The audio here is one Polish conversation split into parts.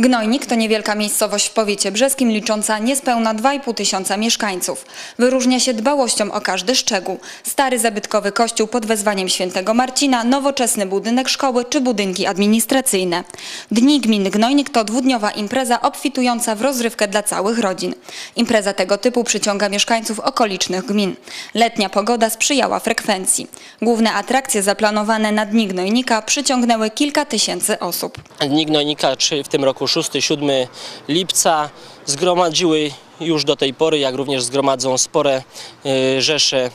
Gnojnik to niewielka miejscowość w powiecie brzeskim licząca niespełna 2,5 tysiąca mieszkańców. Wyróżnia się dbałością o każdy szczegół. Stary zabytkowy kościół pod wezwaniem świętego Marcina, nowoczesny budynek szkoły czy budynki administracyjne. Dni Gminy Gnojnik to dwudniowa impreza obfitująca w rozrywkę dla całych rodzin. Impreza tego typu przyciąga mieszkańców okolicznych gmin. Letnia pogoda sprzyjała frekwencji. Główne atrakcje zaplanowane na Dni Gnojnika przyciągnęły kilka tysięcy osób. Dni Gnojnika, czy w tym roku 6-7 lipca, zgromadziły już do tej pory, jak również zgromadzą spore y, rzesze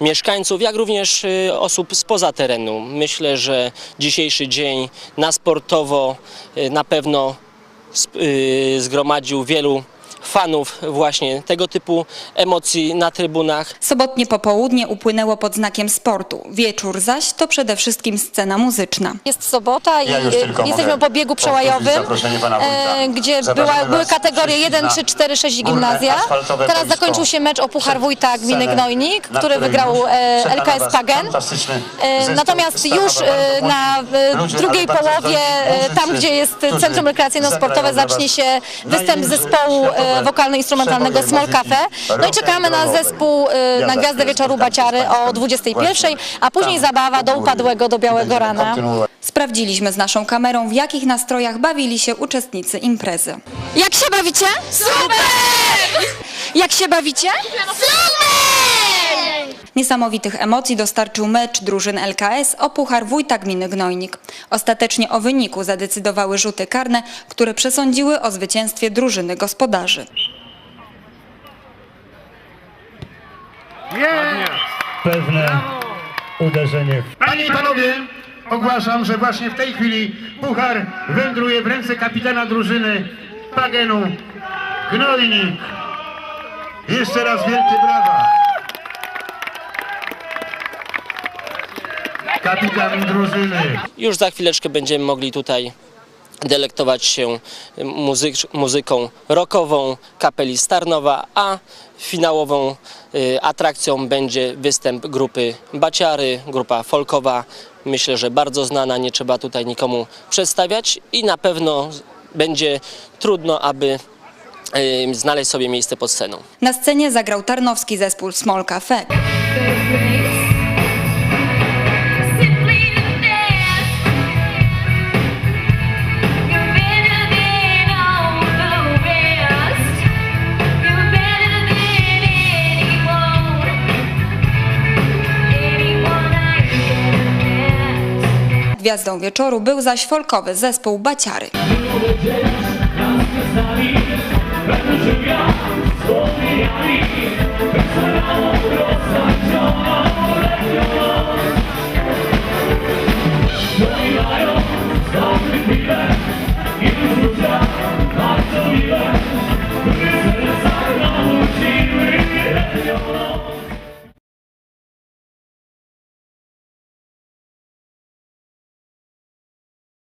mieszkańców, jak również y, osób spoza terenu. Myślę, że dzisiejszy dzień na sportowo y, na pewno zgromadził wielu fanów właśnie tego typu emocji na trybunach. Sobotnie popołudnie upłynęło pod znakiem sportu. Wieczór zaś to przede wszystkim scena muzyczna. Jest sobota i Ja jesteśmy po biegu przełajowym, e, gdzie była, były kategorie wszystkich 1, na 3, 4, 6 górne gimnazja. Teraz zakończył się mecz o Puchar Wójta Gminy Gnojnik, który wygrał e, LKS Pagen. fantastyczny E, Natomiast już e, na e, drugiej połowie, tam gdzie jest Centrum Rekreacyjno-Sportowe, zacznie się występ zespołu e, wokalno-instrumentalnego Small Cafe. No i czekamy na zespół e, na. Gwiazdę Wieczoru Baciary o państwem 21, właśnie a później zabawa do upadłego, do białego rana. Sprawdziliśmy z naszą kamerą, w jakich nastrojach bawili się uczestnicy imprezy. Jak się bawicie? Super! Jak się bawicie? Niesamowitych emocji dostarczył mecz drużyn LKS o Puchar Wójta Gminy Gnojnik. Ostatecznie o wyniku zadecydowały rzuty karne, które przesądziły o zwycięstwie drużyny gospodarzy. pewne uderzenie w Panie i panowie, ogłaszam, że właśnie w tej chwili puchar wędruje w ręce kapitana drużyny Pagenu Gnojnik. Jeszcze raz wielkie brawa. Kapitan drużyny. Już za chwileczkę będziemy mogli tutaj delektować się muzyk, muzyką rockową kapeli Starnowa, a finałową y, atrakcją będzie występ grupy Baciary, grupa folkowa. Myślę, że bardzo znana, nie trzeba tutaj nikomu przedstawiać i na pewno będzie trudno, aby y, znaleźć sobie miejsce pod sceną. Na scenie zagrał tarnowski zespół Small Cafe. Gwiazdą wieczoru był zaś folkowy zespół Baciary. Yeah.